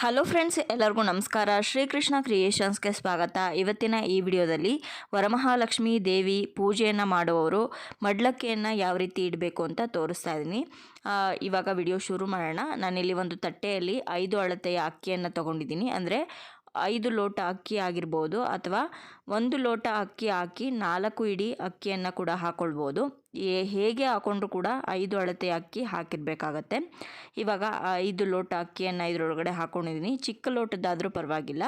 Hello friends, ಎಲ್ಲರಿಗೂ ನಮಸ್ಕಾರ. ಶ್ರೀಕೃಷ್ಣ ಕ್ರಿಯೇಷನ್ಸ್ಗೆ ಸ್ವಾಗತ. ಇವತ್ತಿನ ಈ ವಿಡಿಯೋದಲ್ಲಿ ವರಮಹಾಲಕ್ಷ್ಮಿ ದೇವಿ ಪೂಜೆಯನ್ನು ಮಾಡುವವರು ಮಡ್ಲಕ್ಕಿಯನ್ನು ಯಾವ ರೀತಿ ಇಡಬೇಕು ಅಂತ ತೋರಿಸ್ತಾ ಇದ್ದೀನಿ. ಇವಾಗ ವಿಡಿಯೋ ಶುರು ಮಾಡೋಣ. ನಾನಿಲ್ಲಿ ಒಂದು ತಟ್ಟೆಯಲ್ಲಿ ಐದು ಅಳತೆಯ ಅಕ್ಕಿಯನ್ನು ತೊಗೊಂಡಿದ್ದೀನಿ. ಅಂದರೆ ಐದು ಲೋಟ ಅಕ್ಕಿ ಆಗಿರ್ಬೋದು ಅಥವಾ ಒಂದು ಲೋಟ ಅಕ್ಕಿ ಹಾಕಿ ನಾಲ್ಕು ಇಡೀ ಅಕ್ಕಿಯನ್ನು ಕೂಡ ಹಾಕ್ಕೊಳ್ಬೋದು ಹೇಗೆ ಹಾಕೊಂಡ್ರು ಕೂಡ ಐದು ಅಳತೆ ಅಕ್ಕಿ ಹಾಕಿರಬೇಕಾಗತ್ತೆ. ಇವಾಗ ಐದು ಲೋಟ ಅಕ್ಕಿಯನ್ನು ಇದರೊಳಗಡೆ ಹಾಕ್ಕೊಂಡಿದ್ದೀನಿ ಚಿಕ್ಕ ಲೋಟದ್ದಾದರೂ ಪರವಾಗಿಲ್ಲ.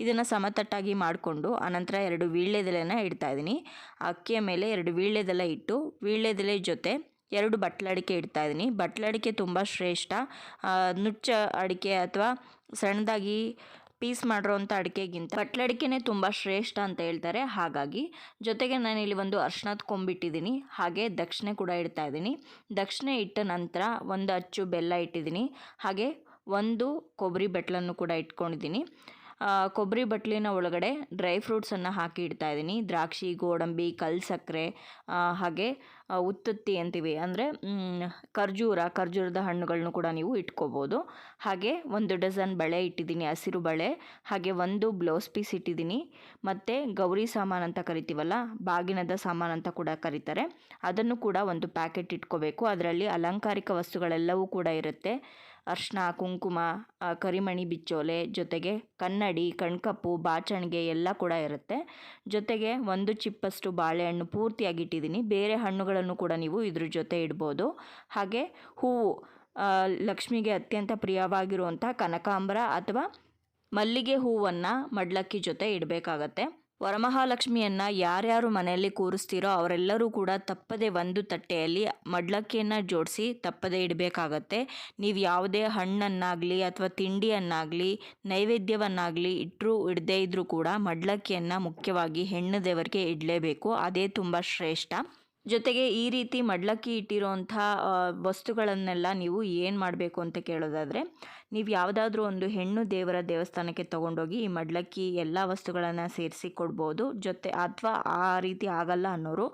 ಇದನ್ನು ಸಮತಟ್ಟಾಗಿ ಮಾಡಿಕೊಂಡು ಆನಂತರ ಎರಡು ವೀಳ್ಯದೆಲೆನ ಇಡ್ತಾ ಇದ್ದೀನಿ ಅಕ್ಕಿಯ ಮೇಲೆ ಎರಡು ವೀಳ್ಯದೆಲೆ ಇಟ್ಟು ವೀಳ್ಯದೆಲೆ ಜೊತೆ ಎರಡು ಬಟ್ಲಡಿಕೆ ಇಡ್ತಾ ಇದ್ದೀನಿ ಬಟ್ಲಡಿಕೆ ತುಂಬ ಶ್ರೇಷ್ಠ. ನುಚ್ಚ ಅಡಿಕೆ ಅಥವಾ ಸಣ್ಣದಾಗಿ ಪೀಸ್ ಮಾಡಿರೋಂಥ ಅಡಿಕೆಗಿಂತ ಕಟ್ಲಡಿಕೆನೇ ತುಂಬ ಶ್ರೇಷ್ಠ ಅಂತ ಹೇಳ್ತಾರೆ. ಹಾಗಾಗಿ ಜೊತೆಗೆ ನಾನು ಇಲ್ಲಿ ಒಂದು ಅರ್ಶನದ ಕೊಂಬಿಟ್ಟಿದ್ದೀನಿ ಹಾಗೆ ದಕ್ಷಿಣೆ ಕೂಡ ಇಡ್ತಾ ಇದ್ದೀನಿ. ದಕ್ಷಿಣೆ ಇಟ್ಟ ನಂತರ ಒಂದು ಅಚ್ಚು ಬೆಲ್ಲ ಇಟ್ಟಿದ್ದೀನಿ. ಹಾಗೆ ಒಂದು ಕೊಬ್ಬರಿ ಬಟ್ಲನ್ನು ಕೂಡ ಇಟ್ಕೊಂಡಿದ್ದೀನಿ. ಕೊಬ್ಬರಿ ಬಟ್ಲಿನ ಒಳಗಡೆ ಡ್ರೈ ಫ್ರೂಟ್ಸನ್ನು ಹಾಕಿ ಇಡ್ತಾ ಇದ್ದೀನಿ ದ್ರಾಕ್ಷಿ, ಗೋಡಂಬಿ ಕಲ್ ಸಕ್ಕರೆ ಹಾಗೆ ಉತ್ತತ್ತಿ ಅಂತೀವಿ. ಅಂದರೆ ಖರ್ಜೂರ, ಖರ್ಜೂರದ ಹಣ್ಣುಗಳನ್ನು ಕೂಡ ನೀವು ಇಟ್ಕೋಬೋದು. ಹಾಗೆ ಒಂದು ಡಜನ್ ಬಳೆ ಇಟ್ಟಿದ್ದೀನಿ ಹಸಿರು ಬಳೆ. ಹಾಗೆ ಒಂದು ಬ್ಲೌಸ್ ಪೀಸ್ ಇಟ್ಟಿದ್ದೀನಿ ಮತ್ತು ಗೌರಿ ಸಾಮಾನು ಅಂತ ಕರಿತೀವಲ್ಲ, ಬಾಗಿನದ ಸಾಮಾನು ಅಂತ ಕೂಡ ಕರೀತಾರೆ. ಅದನ್ನು ಕೂಡ ಒಂದು ಪ್ಯಾಕೆಟ್ ಇಟ್ಕೋಬೇಕು. ಅದರಲ್ಲಿ ಅಲಂಕಾರಿಕ ವಸ್ತುಗಳೆಲ್ಲವೂ ಕೂಡ ಇರುತ್ತೆ. ಅರ್ಶಿನ ಕುಂಕುಮ ಕರಿಮಣಿ ಬಿಚ್ಚೋಲೆ ಜೊತೆಗೆ ಕನ್ನಡಿ, ಕಣ್ಕಪ್ಪು, ಬಾಚಣಿಗೆ ಎಲ್ಲ ಕೂಡ ಇರುತ್ತೆ. ಜೊತೆಗೆ ಒಂದು ಚಿಪ್ಪಷ್ಟು ಬಾಳೆಹಣ್ಣು ಪೂರ್ತಿಯಾಗಿ ಇಟ್ಟಿದ್ದೀನಿ ಬೇರೆ ಹಣ್ಣುಗಳನ್ನು ಕೂಡ ನೀವು ಇದ್ರ ಜೊತೆ ಇಡ್ಬೋದು. ಹಾಗೆ ಹೂವು ಲಕ್ಷ್ಮಿಗೆ ಅತ್ಯಂತ ಪ್ರಿಯವಾಗಿರುವಂಥ ಕನಕಾಂಬರ ಅಥವಾ ಮಲ್ಲಿಗೆ ಹೂವನ್ನು ಮಡ್ಲಕ್ಕಿ ಜೊತೆ ಇಡಬೇಕಾಗತ್ತೆ. ವರಮಹಾಲಕ್ಷ್ಮಿಯನ್ನು ಯಾರ್ಯಾರು ಮನೆಯಲ್ಲಿ ಕೂರಿಸ್ತೀರೋ ಅವರೆಲ್ಲರೂ ಕೂಡ ತಪ್ಪದೆ ಒಂದು ತಟ್ಟೆಯಲ್ಲಿ ಮಡ್ಲಕ್ಕಿಯನ್ನು ಜೋಡಿಸಿ ತಪ್ಪದೆ ಇಡಬೇಕಾಗತ್ತೆ. ನೀವು ಯಾವುದೇ ಹಣ್ಣನ್ನಾಗಲಿ ಅಥವಾ ತಿಂಡಿಯನ್ನಾಗಲಿ, ನೈವೇದ್ಯವನ್ನಾಗಲಿ ಇಟ್ಟರೂ ಇಡದೇ ಇದ್ದರೂ ಕೂಡ ಮಡ್ಲಕ್ಕಿಯನ್ನು ಮುಖ್ಯವಾಗಿ ಹೆಣ್ಣು ದೇವರಿಗೆ ಇಡಲೇಬೇಕು. ಅದೇ ತುಂಬ ಶ್ರೇಷ್ಠ. ಜೊತೆಗೆ ಈ ರೀತಿ ಮಡ್ಲಕ್ಕಿ ಇಟ್ಟಿರೋಂಥ ವಸ್ತುಗಳನ್ನೆಲ್ಲ ನೀವು ಏನು ಮಾಡಬೇಕು ಅಂತ ಕೇಳೋದಾದರೆ, ನೀವು ಯಾವುದಾದ್ರೂ ಒಂದು ಹೆಣ್ಣು ದೇವರ ದೇವಸ್ಥಾನಕ್ಕೆ ತೊಗೊಂಡೋಗಿ ಈ ಮಡ್ಲಕ್ಕಿ ಎಲ್ಲ ವಸ್ತುಗಳನ್ನು ಸೇರಿಸಿ ಕೊಡ್ಬೋದು. ಜೊತೆ ಅಥವಾ ಆ ರೀತಿ ಆಗಲ್ಲ ಅನ್ನೋರು,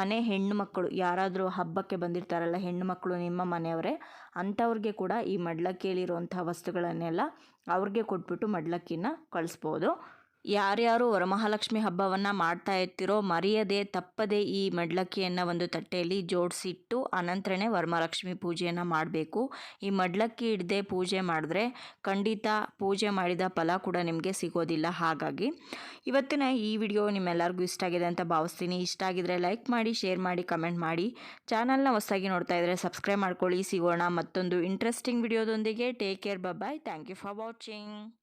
ಮನೆ ಹೆಣ್ಣು ಮಕ್ಕಳು, ಯಾರಾದರೂ ಹಬ್ಬಕ್ಕೆ ಬಂದಿರ್ತಾರಲ್ಲ, ಹೆಣ್ಣು ಮಕ್ಕಳು ನಿಮ್ಮ ಮನೆಯವರೇ, ಅಂಥವ್ರಿಗೆ ಕೂಡ ಈ ಮಡ್ಲಕ್ಕಿಯಲ್ಲಿರುವಂಥ ವಸ್ತುಗಳನ್ನೆಲ್ಲ ಅವ್ರಿಗೆ ಕೊಟ್ಬಿಟ್ಟು ಮಡ್ಲಕ್ಕಿನ ಕಳಿಸ್ಬೋದು. ಯಾರ್ಯಾರು ವರಮಹಾಲಕ್ಷ್ಮಿ ಹಬ್ಬವನ್ನು ಮಾಡ್ತಾ ಇರ್ತಿರೋ ಮರೆಯದೆ ತಪ್ಪದೆ ಈ ಮಡ್ಲಕ್ಕಿಯನ್ನು ಒಂದು ತಟ್ಟೆಯಲ್ಲಿ ಜೋಡಿಸಿಟ್ಟು ಅನಂತರನೇ ವರಮಹಾಲಕ್ಷ್ಮಿ ಪೂಜೆಯನ್ನು ಮಾಡಬೇಕು. ಈ ಮಡ್ಲಕ್ಕಿ ಇಡದೆ ಪೂಜೆ ಮಾಡಿದ್ರೆ ಖಂಡಿತ ಪೂಜೆ ಮಾಡಿದ ಫಲ ಕೂಡ ನಿಮಗೆ ಸಿಗೋದಿಲ್ಲ. ಹಾಗಾಗಿ ಇವತ್ತಿನ ಈ ವಿಡಿಯೋ ನಿಮ್ಮೆಲ್ಲರಿಗೂ ಇಷ್ಟ ಆಗಿದೆ ಅಂತ ಭಾವಿಸ್ತೀನಿ. ಇಷ್ಟ ಆಗಿದ್ರೆ ಲೈಕ್ ಮಾಡಿ, ಶೇರ್ ಮಾಡಿ, ಕಮೆಂಟ್ ಮಾಡಿ. ಚಾನಲ್ನ ಹೊಸದಾಗಿ ನೋಡ್ತಾ ಇದ್ದರೆ ಸಬ್ಸ್ಕ್ರೈಬ್ ಮಾಡ್ಕೊಳ್ಳಿ. ಸಿಗೋಣ ಮತ್ತೊಂದು interesting ವಿಡಿಯೋದೊಂದಿಗೆ take care bye thank you for watching